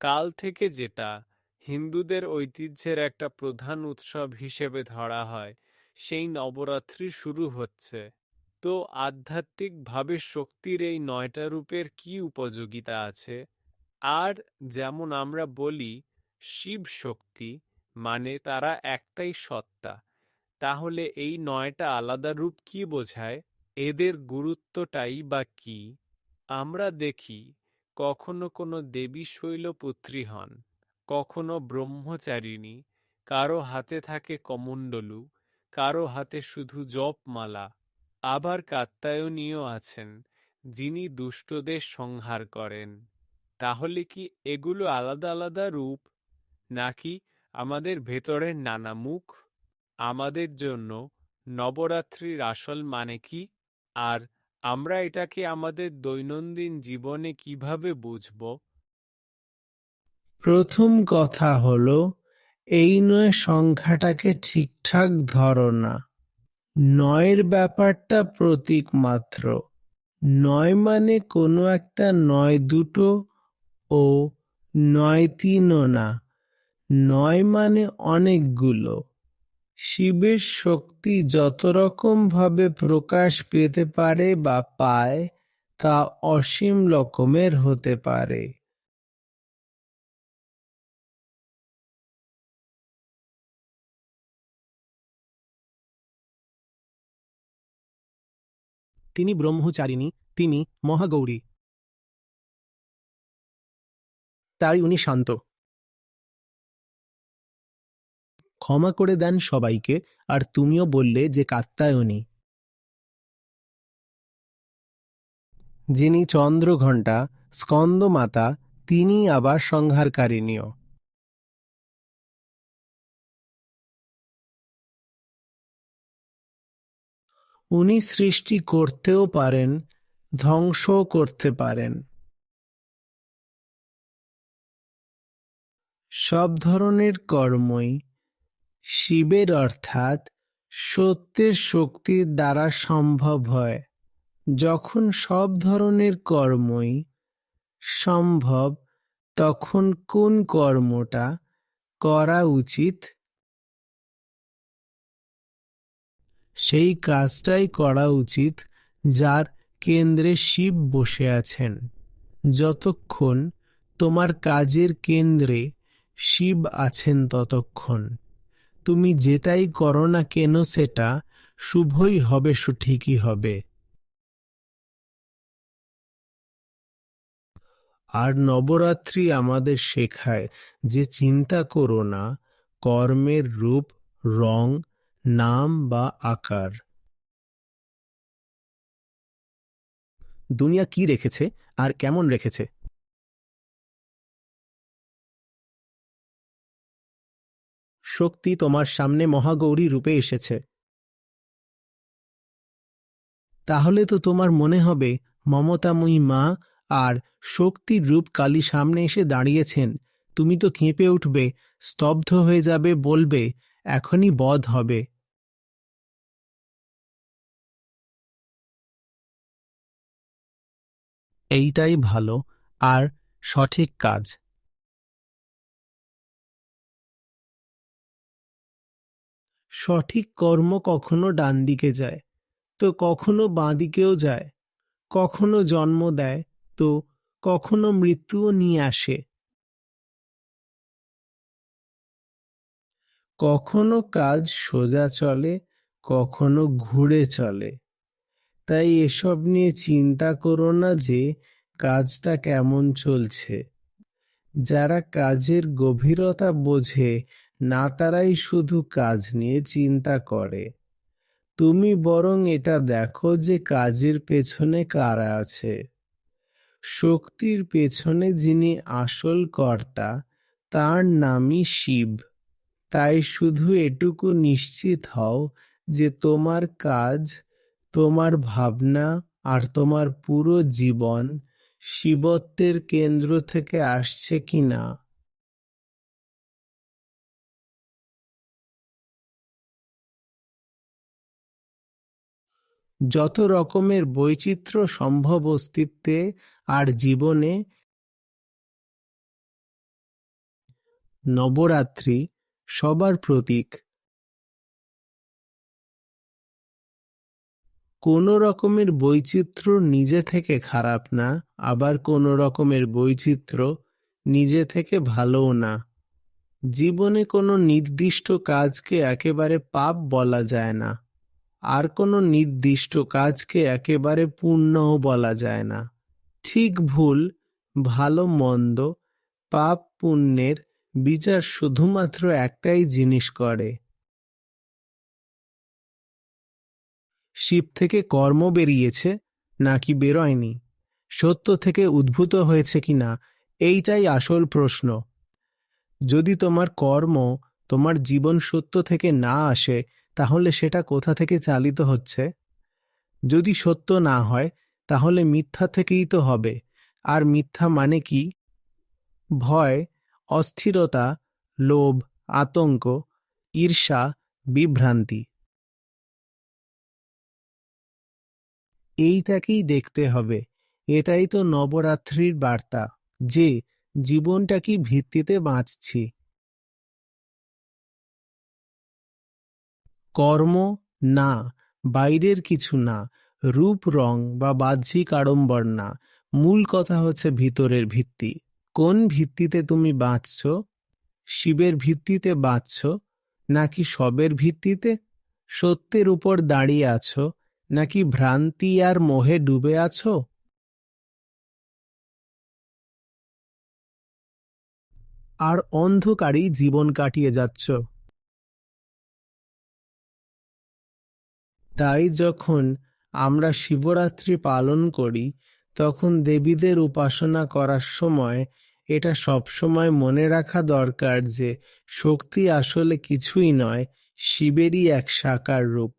কাল থেকে যেটা হিন্দুদের ঐতিহ্যের একটা প্রধান উৎসব হিসেবে ধরা হয়, সেই নবরাত্রি শুরু হচ্ছে। তো আধ্যাত্মিকভাবে শক্তির এই নয়টা রূপের কি উপযোগিতা আছে? আর যেমন আমরা বলি, শিব শক্তি মানে তারা একটাই সত্তা। তাহলে এই নয়টা আলাদা রূপ কি বোঝায়? এদের গুরুত্বটাই বা কি? আমরা দেখি কখনো কোনো দেবী শৈলপুত্রী হন, কখনো ব্রহ্মচারিণী, কারও হাতে থাকে কমণ্ডলু, কারও হাতে শুধু জপমালা। আবার কাত্তায়নীয় আছেন, যিনি দুষ্টদের সংহার করেন। তাহলে কি এগুলো আলাদা আলাদা রূপ? নাকি আমাদের ভেতরের নানা মুখ? আমাদের জন্য নবরাত্রির আসল মানে কি? আর আমরা এটাকে আমাদের দৈনন্দিন জীবনে কীভাবে বুঝব? প্রথম কথা হল, এই নয় সংখ্যাটাকে ঠিকঠাক ধরো না। নয়ের ব্যাপারটা প্রতীক মাত্র। নয় মানে কোনো একটা নয় দুটো ও নয় তিনও না। নয় মানে অনেকগুলো। শিবের শক্তি যত রকম ভাবে প্রকাশ পেতে পারে বা পায়, তা অসীম রকমের হতে পারে। তিনি ব্রহ্মচারিণী, তিনি মহাগৌরী। তাই উনি শান্ত। ক্ষমা করে দেন সবাইকে, আর তুমিও বললে যে কাত্তায়নী। যিনি চন্দ্রঘণ্টা, স্কন্দমাতা তিনি আবার সংহারকারিণীও। উনি সৃষ্টি করতেও পারেন, ধ্বংসও করতে পারেন। সব ধরনের কর্মই শিবের অর্থাৎ সত্যের শক্তির দ্বারা সম্ভব হয়। যখন সব ধরনের কর্মই সম্ভব, তখন কোন কর্মটা করা উচিত? সেই কাজটাই করা উচিত যার কেন্দ্রে শিব বসে আছেন। যতক্ষণ তোমার কাজের কেন্দ্রে শিব আছেন ততক্ষণ। তুমি যেটাই করো না কেন সেটা শুভই হবে, সঠিকই হবে। আর নবরাত্রি আমাদের শেখায় যে চিন্তা করো না, কর্মের রূপ, রং, নাম বা আকার। দুনিয়া কি রেখেছে আর কেমন রেখেছে? শক্তি তোমার সামনে মহাগৌরী রূপে এসেছে। তাহলে তো তোমার মনে হবে, মমতাময়ী মা আর শক্তির রূপ কালী সামনে এসে দাঁড়িয়েছেন। তুমি তো কেঁপে উঠবে, স্তব্ধ হয়ে যাবে, বলবে, এখনই বধ হবে। এইটাই ভালো আর সঠিক কাজ। সঠিক কর্ম কখনো ডান দিকে যায়, তো কখনো বাঁ দিকেও যায়, কখনো জন্ম দেয়, তো কখনো মৃত্যুও নিয়ে আসে। কখনো কাজ সোজা চলে, কখনো ঘুরে চলে। তাই এসব নিয়ে চিন্তা করো না যে কাজটা কেমন চলছে। যারা কাজের গভীরতা বোঝে না তারাই শুধু কাজ নিয়ে চিন্তা করে। তুমি বরং এটা দেখো যে কাজের পেছনে কারা আছে। শক্তির পেছনে যিনি আসল কর্তা, তার নামই শিব। তাই শুধু এটুকু নিশ্চিত হও যে তোমার কাজ, তোমার ভাবনা আর তোমার পুরো জীবন শিবত্বের কেন্দ্র থেকে আসছে কিনা। যত রকমের বৈচিত্র্য সম্ভব অস্তিত্বে আর জীবনে নবরাত্রি সবার প্রতীক। কোনো রকমের বৈচিত্র্য নিজে থেকে খারাপ না, আবার কোনো রকমের বৈচিত্র্য নিজে থেকে ভালোও না। জীবনে কোনো নির্দিষ্ট কাজকে একেবারে পাপ বলা যায় না। আর কোনো নির্দিষ্ট কাজকে একেবারে পুণ্যও বলা যায় না। ঠিক ভুল, ভালো মন্দ, পাপ পুণ্যের বিচার শুধুমাত্র একটাই জিনিস করে। শিব থেকে কর্ম বেরিয়েছে, নাকি বেরোয়নি? সত্য থেকে উদ্ভূত হয়েছে কিনা, এইটাই আসল প্রশ্ন। যদি তোমার কর্ম, তোমার জীবন সত্য থেকে না আসে তাহলে সেটা কোথা থেকে চালিত হচ্ছে? যদি সত্য না হয়, তাহলে মিথ্যা থেকেই তো হবে। আর মিথ্যা মানে কি? ভয়, অস্থিরতা, লোভ, আতঙ্ক, ঈর্ষা, বিভ্রান্তি। এইটাকেই দেখতে হবে। এটাই তো নবরাত্রির বার্তা যে জীবনটা কি ভিত্তিতে বাঁচছি। কর্ম না, বাইরের কিছু না, রূপ, রং বা বাহ্যিক আড়ম্বর না। মূল কথা হচ্ছে ভিতরের ভিত্তি। কোন ভিত্তিতে তুমি বাঁচছ? শিবের ভিত্তিতে বাঁচছ? নাকি সবের ভিত্তিতে? সত্যের উপর দাঁড়িয়ে আছো? নাকি ভ্রান্তি আর মোহে ডুবে আছো? আর অন্ধকারেই জীবন কাটিয়ে যাচ্ছ। তাই যখন আমরা শিবরাত্রি পালন করি, তখন দেবীদের উপাসনা করার সময় এটা সবসময় মনে রাখা দরকার যে শক্তি আসলে কিছুই নয়, শিবেরই এক সাকার রূপ।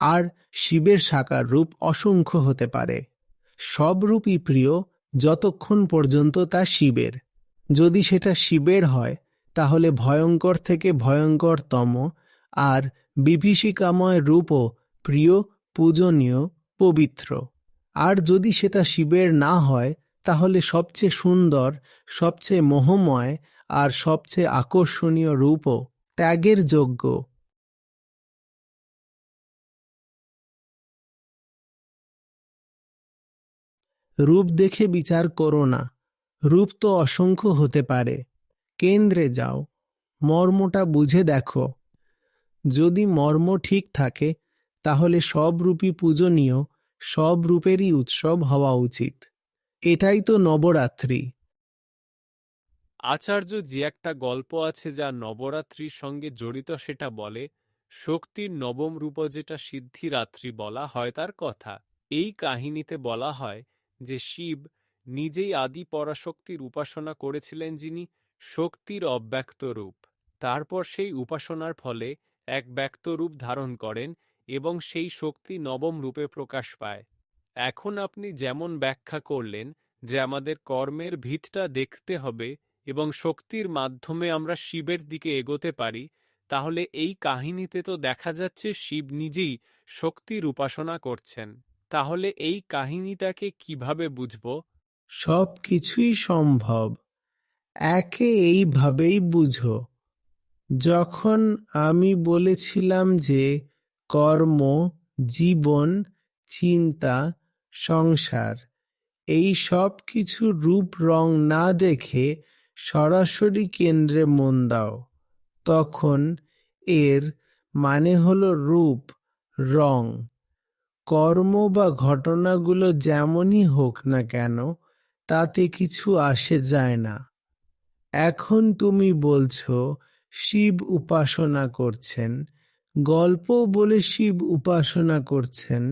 আর শিবের সাকার রূপ অসংখ্য হতে পারে। সব রূপই প্রিয়, যতক্ষণ পর্যন্ত তা শিবের। যদি সেটা শিবের হয়, তাহলে ভয়ঙ্কর থেকে ভয়ঙ্করতম আর বিভীষিকাময় রূপও প্রিয়, পূজনীয়, পবিত্র। আর যদি সেটা শিবের না হয়, তাহলে সবচেয়ে সুন্দর, সবচেয়ে মোহময় আর সবচেয়ে আকর্ষণীয় রূপও ত্যাগের যোগ্য। রূপ দেখে বিচার করো না, রূপ তো অসংখ্য হতে পারে। কেন্দ্রে যাও, মর্মটা বুঝে দেখো। যদি মর্ম ঠিক থাকে, তাহলে সব রূপই পূজনীয়, সব রূপেরই উৎসব হওয়া উচিত। এটাই তো নবরাত্রি। আচার্য যে একটা গল্প আছে যা নবরাত্রির সঙ্গে জড়িত সেটা বলে, শক্তির নবম রূপ যেটা সিদ্ধিরাত্রি বলা হয় তার কথা। এই কাহিনীতে বলা হয় যে শিব নিজেই আদি পরাশক্তির উপাসনা করেছিলেন যিনি শক্তির অব্যক্ত রূপ। তারপর সেই উপাসনার ফলে এক ব্যক্ত রূপ ধারণ করেন এবং সেই শক্তি নবম রূপে প্রকাশ পায়। এখন আপনি যেমন ব্যাখ্যা করলেন যে আমাদের কর্মের ভিতটা দেখতে হবে এবং শক্তির মাধ্যমে আমরা শিবের দিকে এগোতে পারি, তাহলে এই কাহিনীতে তো দেখা যাচ্ছে শিব নিজেই শক্তির উপাসনা করছেন। তাহলে এই কাহিনীটাকে কীভাবে বুঝব? সব কিছুই সম্ভব। একে এইভাবেই বুঝো। যখন আমি বলেছিলাম যে কর্ম, জীবন, চিন্তা, সংসার, এই সব কিছু রূপ রং না দেখে সরাসরি কেন্দ্রে মন দাও, তখন এর মানে হলো রূপ, রং। কর্ম বা ঘটনাগুলো যেমনই হোক না কেন, তাতে কিছু আসে যায় না। এখন তুমি বলছো শিব উপাসনা করছেন, গল্প বলে শিব উপাসনা করছেন,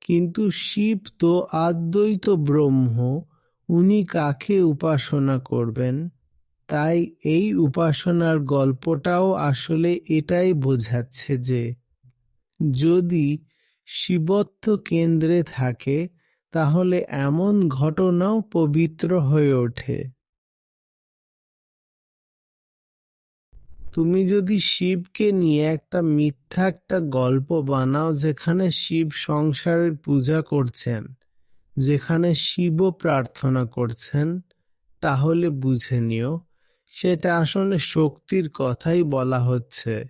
কিন্তু শিব তো আদ্বৈত ব্রহ্ম, উনি কাকে উপাসনা করবেন? তাই এই উপাসনার গল্পটাও আসলে এটাই বোঝাচ্ছে যে, যদি শিবত্ব কেন্দ্রে থাকে, তাহলে এমন ঘটনাও পবিত্র হয়ে ওঠে। তুমি যদি শিবকে নিয়ে একটা মিথ্যা একটা গল্প বানাও যেখানে শিব সংসারের পূজা করছেন, যেখানে শিব প্রার্থনা করছেন, তাহলে বুঝে নিও, সেটা আসলে শক্তির কথাই বলা হচ্ছে।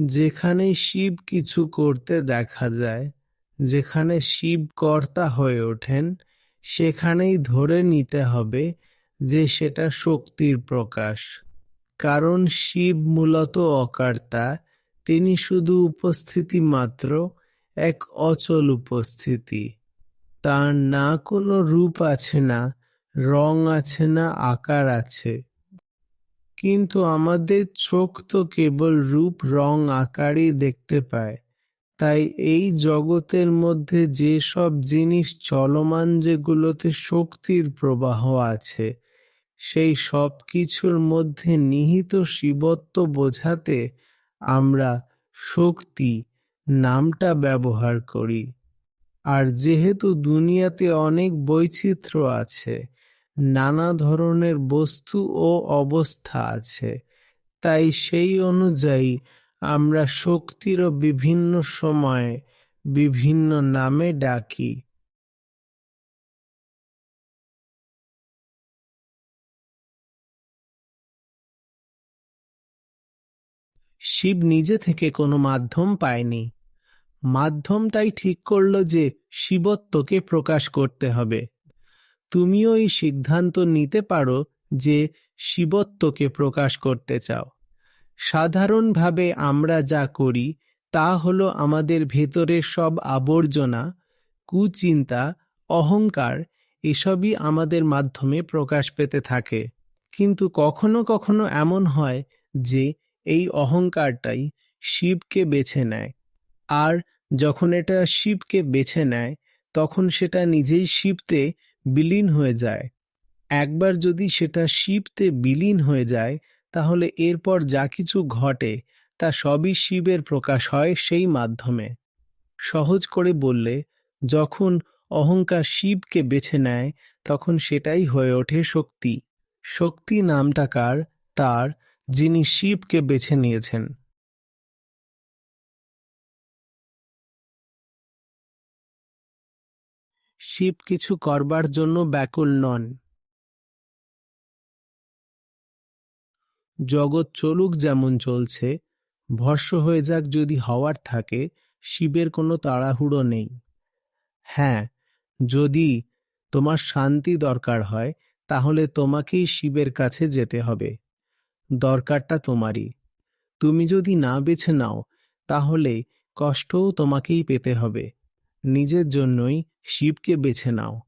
যেখানে শিব কিছু করতে দেখা যায়, যেখানে শিব কর্তা হয়ে ওঠেন, সেখানেই ধরে নিতে হবে যে সেটা শক্তির প্রকাশ। কারণ শিব মূলত অকর্তা, তিনি শুধু উপস্থিতি মাত্র, এক অচল উপস্থিতি। তার না কোনো রূপ আছে না, রং আছে না, আকার আছে। কিন্তু আমাদের চোখ তো কেবল রূপ, রং, আকারই দেখতে পায়। তাই এই জগতের মধ্যে যে সব জিনিস চলমান, যেগুলোতে শক্তির প্রবাহ আছে সেই সব কিছুর মধ্যে নিহিত শিবত্ব বোঝাতে আমরা শক্তি নামটা ব্যবহার করি। আর যেহেতু দুনিয়াতে অনেক বৈচিত্র্য আছে, নানা ধরনের বস্তু ও অবস্থা আছে, তাই সেই অনুযায়ী আমরা শক্তিরও বিভিন্ন সময়ে বিভিন্ন নামে ডাকি। শিব নিজে থেকে কোনো মাধ্যম পায়নি। মাধ্যমটাই ঠিক করল যে শিবত্বকে প্রকাশ করতে হবে। তুমিও এই সিদ্ধান্ত নিতে পারো যে শিবত্বকে প্রকাশ করতে চাও। সাধারণভাবে আমরা যা করি, তা হলো আমাদের ভেতরের সব আবর্জনা, কুচিন্তা, অহংকার এসবই আমাদের মাধ্যমে প্রকাশ পেতে থাকে। কিন্তু কখনো কখনো এমন হয় যে এই অহংকারটাই শিবকে বেছে নেয়। আর যখন এটা শিবকে বেছে নেয়, তখন সেটা নিজেই শিবতে বিলীন হয়ে যায়। একবার যদি সেটা শিবতে বিলীন হয়ে যায়, তাহলে এরপর যা কিছু ঘটে, তা সবই শিবের প্রকাশ হয় সেই মাধ্যমে। সহজ করে বললে, যখন অহংকার শিবকে বেছে নেয়, তখন সেটাই হয়ে ওঠে শক্তি। শক্তি নামটাকার তার যিনি শিবকে বেছে নিয়েছেন। শিব কিছু করবার জন্য ব্যাকুল নন। জগৎ চলুক যেমন চলছে ভস্য হয়ে যাক যদি হওয়ার থাকে, শিবের কোনো তাড়াহুড়ো নেই। হ্যাঁ যদি তোমার শান্তি দরকার হয়, তাহলে তোমাকেই শিবের কাছে যেতে হবে। দরকারটা তোমারই। তুমি যদি না বেছে নাও, তাহলে কষ্টও তোমাকেই পেতে হবে। নিজের জন্যই শিবকে বেছে নাও।